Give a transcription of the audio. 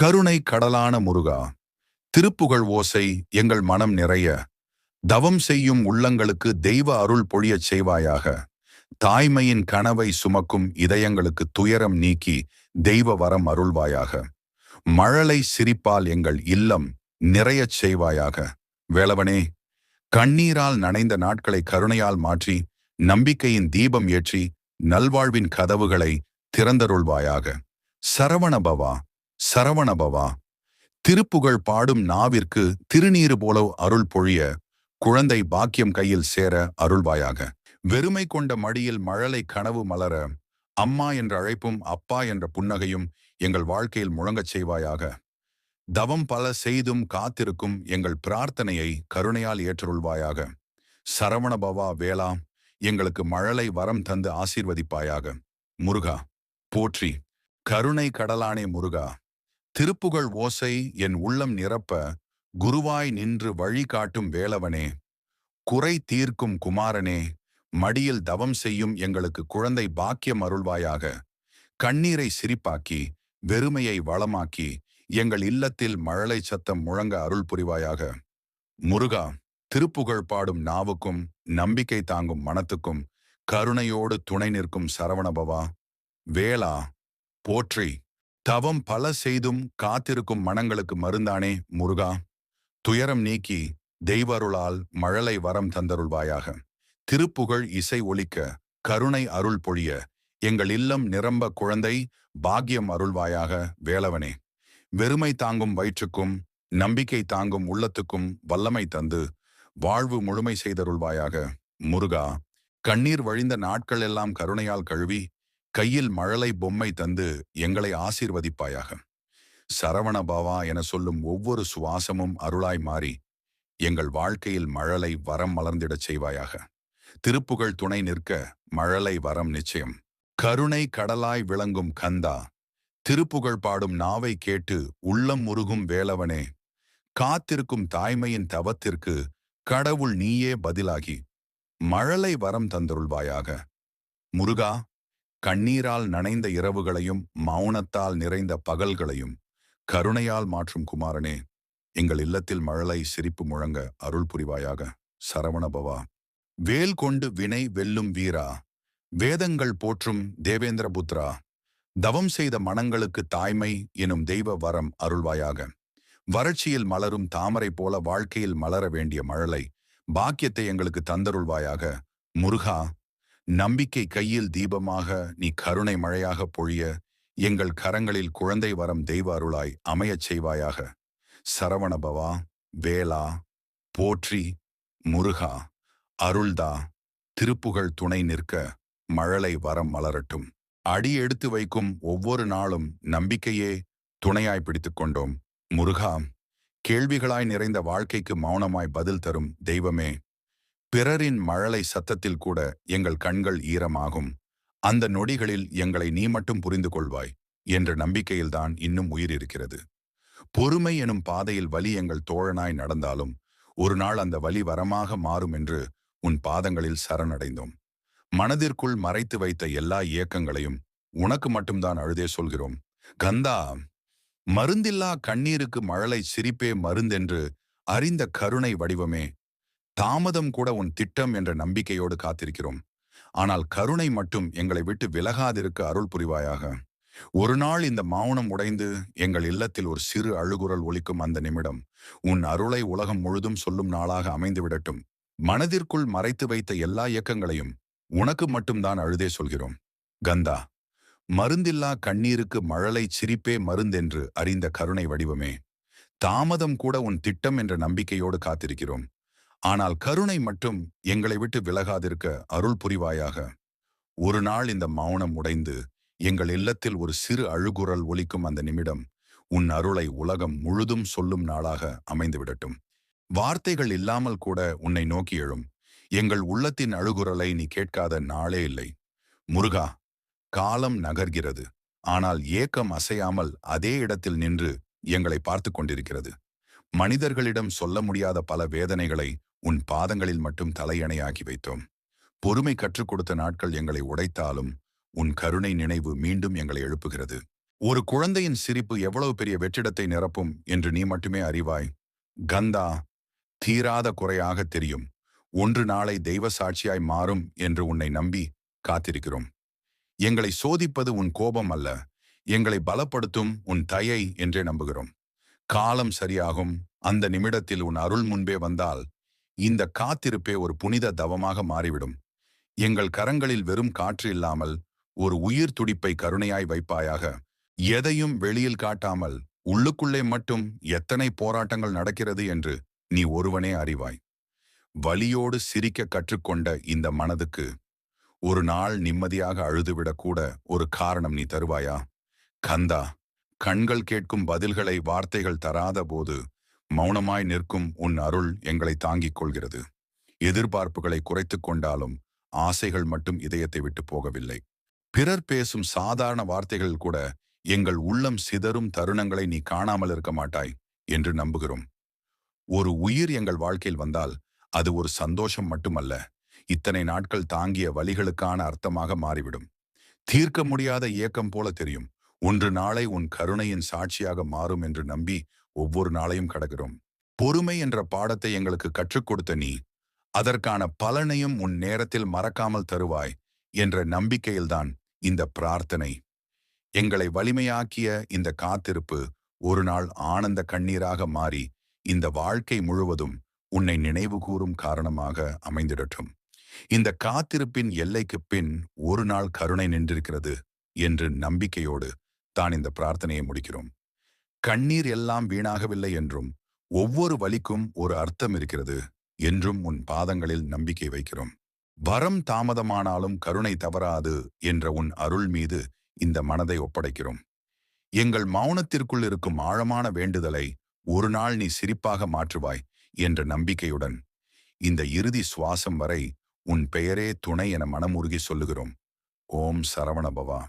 கருணை கடலான முருகா திருப்புகழ் ஓசை எங்கள் மனம் நிறைய. தவம் செய்யும் உள்ளங்களுக்கு தெய்வ அருள் பொழியச் செய்வாயாக. தாய்மையின் கனவை சுமக்கும் இதயங்களுக்கு துயரம் நீக்கி தெய்வ வரம் அருள்வாயாக. மழலை சிரிப்பால் எங்கள் இல்லம் நிறையச் செய்வாயாக. வேளவனே கண்ணீரால் நனைந்த நாட்களை கருணையால் மாற்றி நம்பிக்கையின் தீபம் ஏற்றி நல்வாழ்வின் கதவுகளை திறந்தருள்வாயாக. சரவணபவா சரவணபவா திருப்புகழ் பாடும் நாவிற்கு திருநீறு போல அருள் பொழிய குழந்தை பாக்கியம் கையில் சேர அருள்வாயாக. வெறுமை கொண்ட மடியில் மழலை கனவு மலர அம்மா என்ற அழைப்பும் அப்பா என்ற புன்னகையும் எங்கள் வாழ்க்கையில் முழங்கச் செய்வாயாக. தவம் பல செய்தும் காத்திருக்கும் எங்கள் பிரார்த்தனையை கருணையால் ஏற்றுள்வாயாக. சரவணபவா வேளா எங்களுக்கு மழலை வரம் தந்து ஆசீர்வதிப்பாயாக. முருகா போற்றி. கருணை கடலானே முருகா திருப்புகழ் ஓசை என் உள்ளம் நிரப்ப குருவாய் நின்று வழி காட்டும் வேளவனே. குறை தீர்க்கும் குமாரனே மடியில் தவம் செய்யும் எங்களுக்கு குழந்தை பாக்கியம் அருள்வாயாக. கண்ணீரை சிரிப்பாக்கி வெறுமையை வளமாக்கி எங்கள் இல்லத்தில் மழலை சத்தம் முழங்க அருள் புரிவாயாக. முருகா திருப்புகழ் பாடும் நாவுக்கும் நம்பிக்கை தாங்கும் மனத்துக்கும் கருணையோடு துணை நிற்கும் சரவணபவா வேளா போற்றி. தவம் பல செய்தும் காத்திருக்கும் மனங்களுக்கு மருந்தானே முருகா. துயரம் நீக்கி தெய்வருளால் மழலை வரம் தந்தருள்வாயாக. திருப்புகழ் இசை ஒலிக்க கருணை அருள் பொழிய எங்கள் இல்லம் நிரம்ப குழந்தை பாக்கியம் அருள்வாயாக வேளவனே வெறுமை தாங்கும் வயிற்றுக்கும் நம்பிக்கை தாங்கும் உள்ளத்துக்கும் வல்லமை தந்து வாழ்வு முழுமை செய்தருள்வாயாக முருகா. கண்ணீர் வழிந்த நாட்கள் எல்லாம் கருணையால் கழுவி கையில் மழலை பொம்மை தந்து எங்களை ஆசீர்வதிப்பாயாக. சரவண பாவா என சொல்லும் ஒவ்வொரு சுவாசமும் அருளாய் மாறி எங்கள் வாழ்க்கையில் மழலை வரம் மலர்ந்திடச் செய்வாயாக. திருப்புகழ் துணை நிற்க மழலை வரம் நிச்சயம். கருணை கடலாய் விளங்கும் கந்தா திருப்புகழ் பாடும் நாவை கேட்டு உள்ளம் முருகும் வேலவனே காத்திருக்கும் தாய்மையின் தவத்திற்கு கடவுள் நீயே பதிலாகி மழலை வரம் தந்தருள்வாயாக. முருகா கண்ணீரால் நனைந்த இரவுகளையும் மௌனத்தால் நிறைந்த பகல்களையும் கருணையால் மாற்றும் குமாரனே எங்கள் இல்லத்தில் மழலை சிரிப்பு முழங்க அருள் புரிவாயாக. சரவணபவா வேல் கொண்டு வினை வெல்லும் வீரா. வேதங்கள் போற்றும் தேவேந்திர புத்ரா. தவம் செய்த மனங்களுக்கு தாய்மை எனும் தெய்வ வரம் அருள்வாயாக. வறட்சியில் மலரும் தாமரை போல வாழ்க்கையில் மலர வேண்டிய மழலை பாக்கியத்தை எங்களுக்கு தந்தருள்வாயாக. முருகா நம்பிக்கை கையில் தீபமாக நீ கருணை மழையாக பொழிய எங்கள் கரங்களில் குழந்தை வரம் தெய்வ அருளாய் அமையச் செய்வாயாக. சரவணபவா வேளா போற்றி முருகா அருள்தா திருப்புகழ் துணை நிற்க மழலை வரம் மலரட்டும். அடி எடுத்து வைக்கும் ஒவ்வொரு நாளும் நம்பிக்கையே துணையாய் பிடித்துக் கொண்டோம். முருகா கேள்விகளாய் நிறைந்த வாழ்க்கைக்கு மௌனமாய் பதில் தரும் தெய்வமே பிறரின் மழலை சத்தத்தில் கூட எங்கள் கண்கள் ஈரமாகும். அந்த நொடிகளில் எங்களை நீ மட்டும் புரிந்து கொள்வாய் என்ற நம்பிக்கையில்தான் இன்னும் உயிர் இருக்கிறது. பொறுமை எனும் பாதையில் வலி எங்கள் தோழனாய் நடந்தாலும் ஒரு நாள் அந்த வலி வரமாக மாறும் என்று உன் பாதங்களில் சரணடைந்தோம். மனதிற்குள் மறைத்து வைத்த எல்லா இயக்கங்களையும் உனக்கு மட்டும்தான் அழுதே சொல்கிறோம். கந்தா மருந்தில்லா கண்ணீருக்கு மழலை சிரிப்பே மருந்தென்று அறிந்த கருணை வடிவமே தாமதம் கூட உன் திட்டம் என்ற நம்பிக்கையோடு காத்திருக்கிறோம். ஆனால் கருணை மட்டும் எங்களை விட்டு விலகாதிருக்க அருள் புரிவாயாக. ஒரு நாள் இந்த மௌனம் உடைந்து எங்கள் இல்லத்தில் ஒரு சிறு அழுகுரல் ஒலிக்கும் அந்த நிமிடம். உன் அருளை உலகம் முழுதும் சொல்லும் நாளாக அமைந்து விடட்டும். மனதிற்குள் மறைத்து வைத்த எல்லா இயக்கங்களையும் உனக்கு மட்டும்தான் அழுதே சொல்கிறோம். கந்தா மருந்தில்லா கண்ணீருக்கு மழலை சிரிப்பே மருந்தென்று அறிந்த கருணை வடிவமே. தாமதம் கூட உன் திட்டம் என்ற நம்பிக்கையோடு காத்திருக்கிறோம். ஆனால் கருணை மட்டும் எங்களை விட்டு விலகாதிருக்க அருள் புரிவாயாக. ஒரு நாள் இந்த மௌனம் உடைந்து எங்கள் இல்லத்தில் ஒரு சிறு அழுகுரல் ஒலிக்கும் அந்த நிமிடம் உன் அருளை உலகம் முழுதும் சொல்லும் நாளாக அமைந்துவிடட்டும். வார்த்தைகள் இல்லாமல் கூட உன்னை நோக்கி எழும். எங்கள் உள்ளத்தின் அழுகுரலை நீ கேட்காத நாளே இல்லை. முருகா காலம் நகர்கிறது. ஆனால் ஏக்கம் அசையாமல் அதே இடத்தில் நின்று எங்களை பார்த்து கொண்டிருக்கிறது. மனிதர்களிடம் சொல்ல முடியாத பல வேதனைகளை உன் பாதங்களில் மட்டும் தலையணையாக்கி வைத்தோம். பொறுமை கற்றுக் கொடுத்த நாட்கள் எங்களை உடைத்தாலும் உன் கருணை நினைவு மீண்டும் எங்களை எழுப்புகிறது. ஒரு குழந்தையின் சிரிப்பு எவ்வளவு பெரிய வெற்றிடத்தை நிரப்பும் என்று நீ மட்டுமே அறிவாய். கந்தா தீராத குறையாக தெரியும். ஒன்று நாளை தெய்வ சாட்சியாய் மாறும் என்று உன்னை நம்பி காத்திருக்கிறோம். எங்களை சோதிப்பது உன் கோபம் அல்ல. எங்களை பலப்படுத்தும் உன் தயை என்றே நம்புகிறோம். காலம் சரியாகும். அந்த நிமிடத்தில் உன் அருள் முன்பே வந்தால் இந்த காத்திருப்பே ஒரு புனித தவமாக மாறிவிடும். எங்கள் கரங்களில் வெறும் காற்று இல்லாமல் ஒரு உயிர் துடிப்பை கருணையாய் வைப்பாயாக. எதையும் வெளியில் காட்டாமல் உள்ளுக்குள்ளே மட்டும் எத்தனை போராட்டங்கள் நடக்கிறது என்று நீ ஒருவனே அறிவாய். வலியோடு சிரிக்க கற்றுக்கொண்ட இந்த மனதுக்கு ஒரு நாள் நிம்மதியாக அழுதுவிடக்கூட ஒரு காரணம் நீ தருவாயா? கந்தா கண்கள் கேட்கும் பதில்களை வார்த்தைகள் தராத போது மௌனமாய் நிற்கும் உன் அருள் எங்களை தாங்கிக் கொள்கிறது. எதிர்பார்ப்புகளை குறைத்துக் கொண்டாலும் ஆசைகள் மட்டும் இதயத்தை விட்டு போகவில்லை. பிறர் பேசும் சாதாரண வார்த்தைகள் கூட எங்கள் உள்ளம் சிதறும் தருணங்களை நீ காணாமல் இருக்க மாட்டாய் என்று நம்புகிறோம். ஒரு உயிர் எங்கள் வாழ்க்கையில் வந்தால் அது ஒரு சந்தோஷம் மட்டுமல்ல இத்தனை நாட்கள் தாங்கிய வழிகளுக்கான அர்த்தமாக மாறிவிடும். தீர்க்க முடியாத ஏக்கம் போல தெரியும். ஒன்று நாளை உன் கருணையின் சாட்சியாக மாறும் என்று நம்பி ஒவ்வொரு நாளையும் கடக்கிறோம். பொறுமை என்ற பாடத்தை எங்களுக்கு கற்றுக் கொடுத்த நீ அதற்கான பலனையும் உன் நேரத்தில் மறக்காமல் தருவாய் என்ற நம்பிக்கையில்தான் இந்த பிரார்த்தனை. எங்களை வலிமையாக்கிய இந்த காத்திருப்பு ஒரு நாள் ஆனந்த கண்ணீராக மாறி இந்த வாழ்க்கை முழுவதும் உன்னை நினைவு கூறும் காரணமாக அமைந்திடட்டும். இந்த காத்திருப்பின் எல்லைக்கு பின் ஒரு நாள் கருணை நின்றிருக்கிறது என்று நம்பிக்கையோடு தான் இந்த பிரார்த்தனையை முடிக்கிறோம். கண்ணீர் எல்லாம் வீணாகவில்லை என்றும் ஒவ்வொரு வழிக்கும் ஒரு அர்த்தம் இருக்கிறது என்றும் உன் பாதங்களில் நம்பிக்கை வைக்கிறோம். வரம் தாமதமானாலும் கருணை தவறாது என்ற உன் அருள் மீது இந்த மனதை ஒப்படைக்கிறோம். எங்கள் மௌனத்திற்குள் இருக்கும் ஆழமான வேண்டுதலை ஒரு நாள் நீ சிரிப்பாக மாற்றுவாய் என்ற நம்பிக்கையுடன் இந்த இறுதி சுவாசம் வரை உன் பெயரே துணை என மனமுருகி சொல்லுகிறோம். ஓம் சரவணபவா.